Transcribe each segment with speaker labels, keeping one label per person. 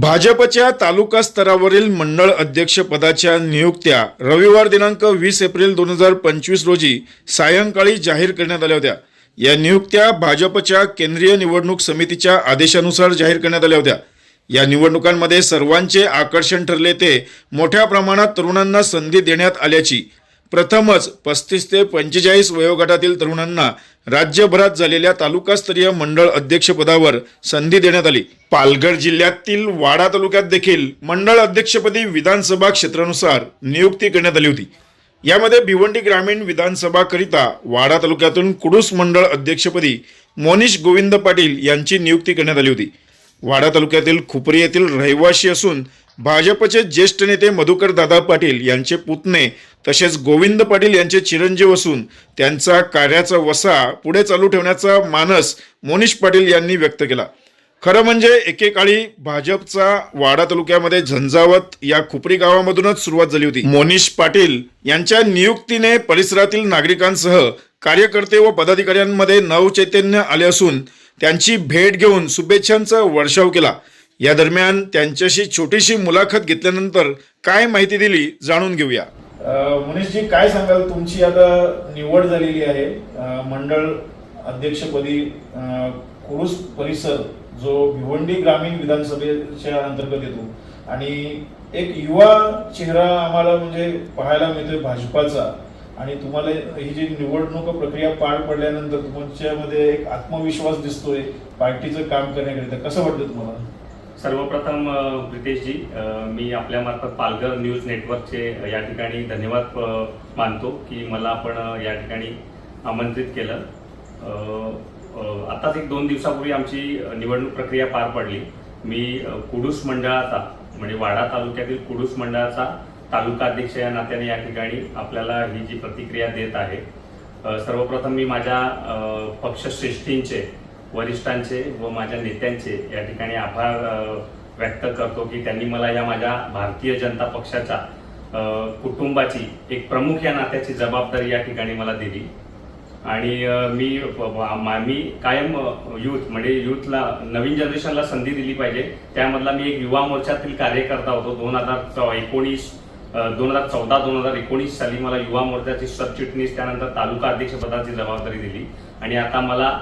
Speaker 1: भाजपच्या तालुका स्तरावरील मंडळ अध्यक्षपदाच्या नियुक्त्या रविवार दिनांक वीस एप्रिल दोन हजार पंचवीस रोजी सायंकाळी जाहीर करण्यात आल्या होत्या. या नियुक्त्या भाजपच्या केंद्रीय निवडणूक समितीच्या आदेशानुसार जाहीर करण्यात आल्या होत्या. या निवडणुकांमध्ये सर्वांचे आकर्षण ठरले ते मोठ्या प्रमाणात तरुणांना संधी देण्यात आल्याची प्रथमच पस्तीस ते पंचेचाळीस वयोगटातील तरुणांना राज्यभरात झालेल्या तालुकास्तरीय मंडळ अध्यक्षपदावर संधी देण्यात आली. पालघर जिल्ह्यातील वाडा तालुक्यात देखील मंडळ अध्यक्षपदी विधानसभा क्षेत्रानुसार नियुक्ती करण्यात आली होती. यामध्ये भिवंडी ग्रामीण विधानसभाकरिता वाडा तालुक्यातून कुडूस मंडळ अध्यक्षपदी मोनिश गोविंद पाटील यांची नियुक्ती करण्यात आली होती. वाडा तालुक्यातील खुपरी येथील रहिवासी असून भाजपचे ज्येष्ठ नेते मधुकर दादा पाटील यांचे पुतणे तसेच गोविंद पाटील यांचे चिरंजीव असून त्यांचा कार्याचा वसा पुढे चालू ठेवण्याचा मानस मोनिश पाटील यांनी व्यक्त केला. खरं म्हणजे एकेकाळी भाजपचा वाडा तालुक्यामध्ये झंझावत या खुपरी गावामधूनच सुरुवात झाली होती. मोनिश पाटील यांच्या नियुक्तीने परिसरातील नागरिकांसह कार्यकर्ते व पदाधिकाऱ्यांमध्ये नवचैतन्य आले असून त्यांची भेट घेऊन शुभेच्छांचा वर्षाव केला. या दरम्यान त्यांच्याशी छोटीशी मुलाखत घेतल्यानंतर काय माहिती दिली जाणून घेऊया. मनीषजी काय सांगाल? तुमची आता निवड झालेली आहे. मंडळ अध्यक्षपदी कुरुस परिसर जो भिवंडी ग्रामीण विधानसभेच्या अंतर्गत येतो. आणि एक युवा चेहरा आम्हाला म्हणजे पाहायला मिळतोय भाजपाचा. आणि तुम्हाला ही जी निवडणूक प्रक्रिया पार पडल्यानंतर तुमच्यामध्ये एक आत्मविश्वास दिसतोय पार्टीचं काम करण्याकरिता. कसं वाटतं तुम्हाला?
Speaker 2: सर्वप्रथम अ, प्रितेशजी मी आपल्यामार्फत पालघर न्यूज नेटवर्कचे या ठिकाणी धन्यवाद मानतो की मला आपण या ठिकाणी आमंत्रित केलं. आताच एक दोन दिवसापूर्वी आमची निवडणूक प्रक्रिया पार पडली. मी कुडूस मंडळाचा म्हणजे वाडा तालुक्यातील कुडूस मंडळाचा तालुका अध्यक्ष या नात्याने या ठिकाणी आपल्याला ही जी प्रतिक्रिया देत आहे सर्वप्रथम मी माझ्या पक्षश्रेष्ठींचे वरिष्ठांचे व माझ्या नेत्यांचे या ठिकाणी आभार व्यक्त करतो की त्यांनी मला या माझ्या भारतीय जनता पक्षाच्या कुटुंबाची एक प्रमुख या नात्याची जबाबदारी या ठिकाणी मला दिली. आणि मी मा- मी कायम यूथ म्हणजे यूथला नवीन जनरेशनला संधी दिली पाहिजे. त्यामधला मी एक युवा मोर्चातील कार्यकर्ता होतो. दोन हजार एकोणीस दोन हजार चौदा दोन हजार एकोणीस साली मला युवा मोर्चाची सरचिटणीस त्यानंतर तालुका अध्यक्षपदाची जबाबदारी दिली. आणि आता मला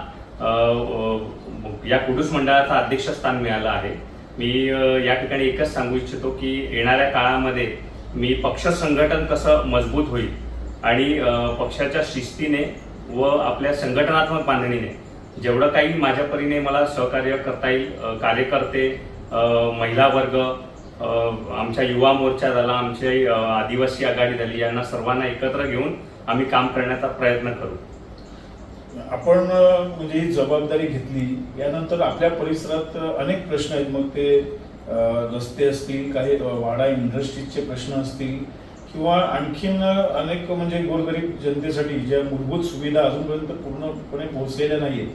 Speaker 2: या कुडूस मंडळाचं अध्यक्षस्थान मिळालं आहे. मी या ठिकाणी एकच सांगू इच्छितो की येणाऱ्या काळामध्ये मी पक्ष संघटन कसं मजबूत होईल आणि पक्षाच्या शिस्तीने व आपल्या संघटनात्मक बांधणीने जेवढं काही माझ्या परीने मला सहकार्य करता येईल कार्यकर्ते महिला वर्ग आमच्या युवा मोर्चा झाला आमची आदिवासी आघाडी झाली यांना सर्वांना एकत्र घेऊन आम्ही काम करण्याचा प्रयत्न करू.
Speaker 1: आपण म्हणजे ही जबाबदारी घेतली यानंतर आपल्या परिसरात अनेक प्रश्न आहेत. मग ते रस्ते असतील काही वाडा इंडस्ट्रीजचे प्रश्न असतील किंवा आणखीन अनेक म्हणजे गोरगरीब जनतेसाठी ज्या मूलभूत सुविधा अजूनपर्यंत पूर्णपणे पोहोचलेल्या नाहीये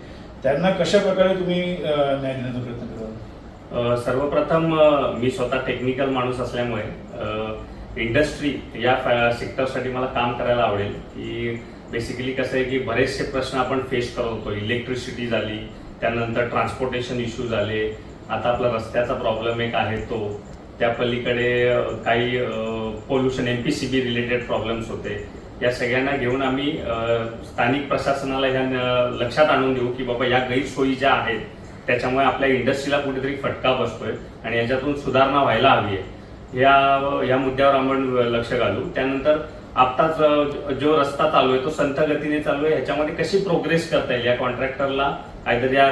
Speaker 1: त्यांना कशा प्रकारे तुम्ही न्याय देण्याचा प्रयत्न
Speaker 2: करा सर्वप्रथम मी स्वतः टेक्निकल माणूस असल्यामुळे इंडस्ट्री या सेक्टरसाठी मला काम करायला आवडेल. की बेसिकली कसं आहे की बरेचसे प्रश्न आपण फेस करत होतो. इलेक्ट्रिसिटी झाली त्यानंतर ट्रान्सपोर्टेशन इश्यू झाले. आता आपला रस्त्याचा प्रॉब्लेम एक आहे तो. त्या पलीकडे काही pollution M P C B related problems होते. या सगळ्यांना घेऊन आम्ही स्थानिक प्रशासनाला ह्या लक्षात आणून देऊ की बाबा या गैरसोयी ज्या आहेत त्याच्यामुळे आपल्या इंडस्ट्रीला कुठेतरी फटका बसतोय आणि याच्यातून सुधारणा व्हायला हवी आहे. या या मुद्द्यावर आपण लक्ष घालू. त्यानंतर आत्ताच जो रस्ता चालू आहे तो संथ गतीने चालू आहे ह्याच्यामध्ये कशी प्रोग्रेस करता येईल? या कॉन्ट्रॅक्टरला काहीतरी या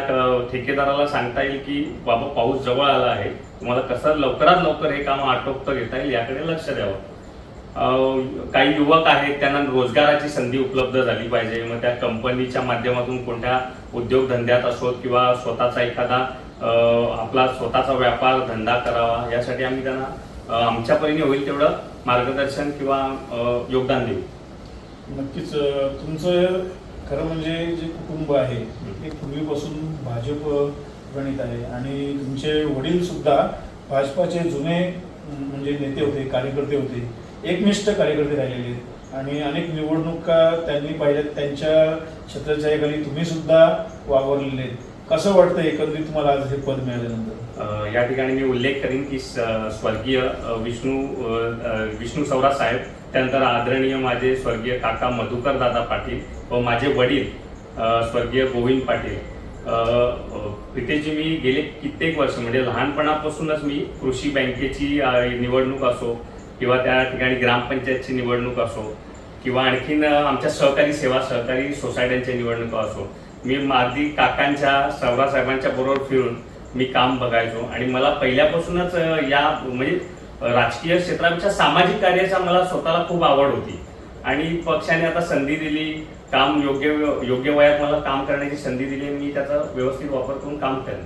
Speaker 2: ठेकेदाराला सांगता येईल की बाबा पाऊस जवळ आला आहे तुम्हाला कसं लवकरात लवकर हे काम आटोपतं घेता येईल याकडे लक्ष द्यावं. काही युवक आहेत त्यांना रोजगाराची संधी उपलब्ध झाली पाहिजे. मग त्या कंपनीच्या माध्यमातून कोणत्या उद्योगधंद्यात असोत किंवा स्वतःचा एखादा आपला स्वतःचा व्यापार धंदा करावा यासाठी आम्ही त्यांना आमच्या परीने होईल तेवढं मार्गदर्शन किंवा योगदान देऊ?
Speaker 1: नक्कीच तुमचं खरं म्हणजे जे कुटुंब आहे ते पूर्वीपासून भाजप गणित आहे. आणि तुमचे वडील सुद्धा भाजपाचे जुने म्हणजे नेते होते कार्यकर्ते होते. एकनिष्ठ कार्यकर्ते राहिलेले आहेत. आणि अनेक निवडणुका त्यांनी पाहिल्यात. त्यांच्या छत्रछायाखाली तुम्ही सुद्धा वावरलेले आहेत. कसं वाटतं एकंदरीत तुम्हाला आज हे पद मिळाल्यानंतर?
Speaker 2: या ठिकाणी मी उल्लेख करीन की स्वर्गीय विष्णू विष्णू सौरा साहेब त्यानंतर आदरणीय माझे स्वर्गीय काका मधुकर दादा पाटील व माझे वडील स्वर्गीय गोविंद पाटील. अ, प्रितेशजी मी गेले कित्येक वर्ष म्हणजे लहानपणापासूनच मी कृषी बँकेची निवडणूक असो किंवा त्या ठिकाणी ग्रामपंचायतची निवडणूक असो किंवा आणखीन आमच्या सहकारी सेवा सहकारी सोसायट्यांच्या निवडणुका असो मी माझी काकांच्या सौरा साहेबांच्या बरोबर फिरून मी काम बघायचो. आणि मला पहिल्यापासूनच या म्हणजे राजकीय क्षेत्रापेक्षा सामाजिक कार्याचा मला स्वतःला खूप आवड होती. आणि पक्षाने आता संधी दिली काम योग्य योग्य वयात मला काम करण्याची संधी दिली मी त्याचा व्यवस्थित वापर करून काम करेन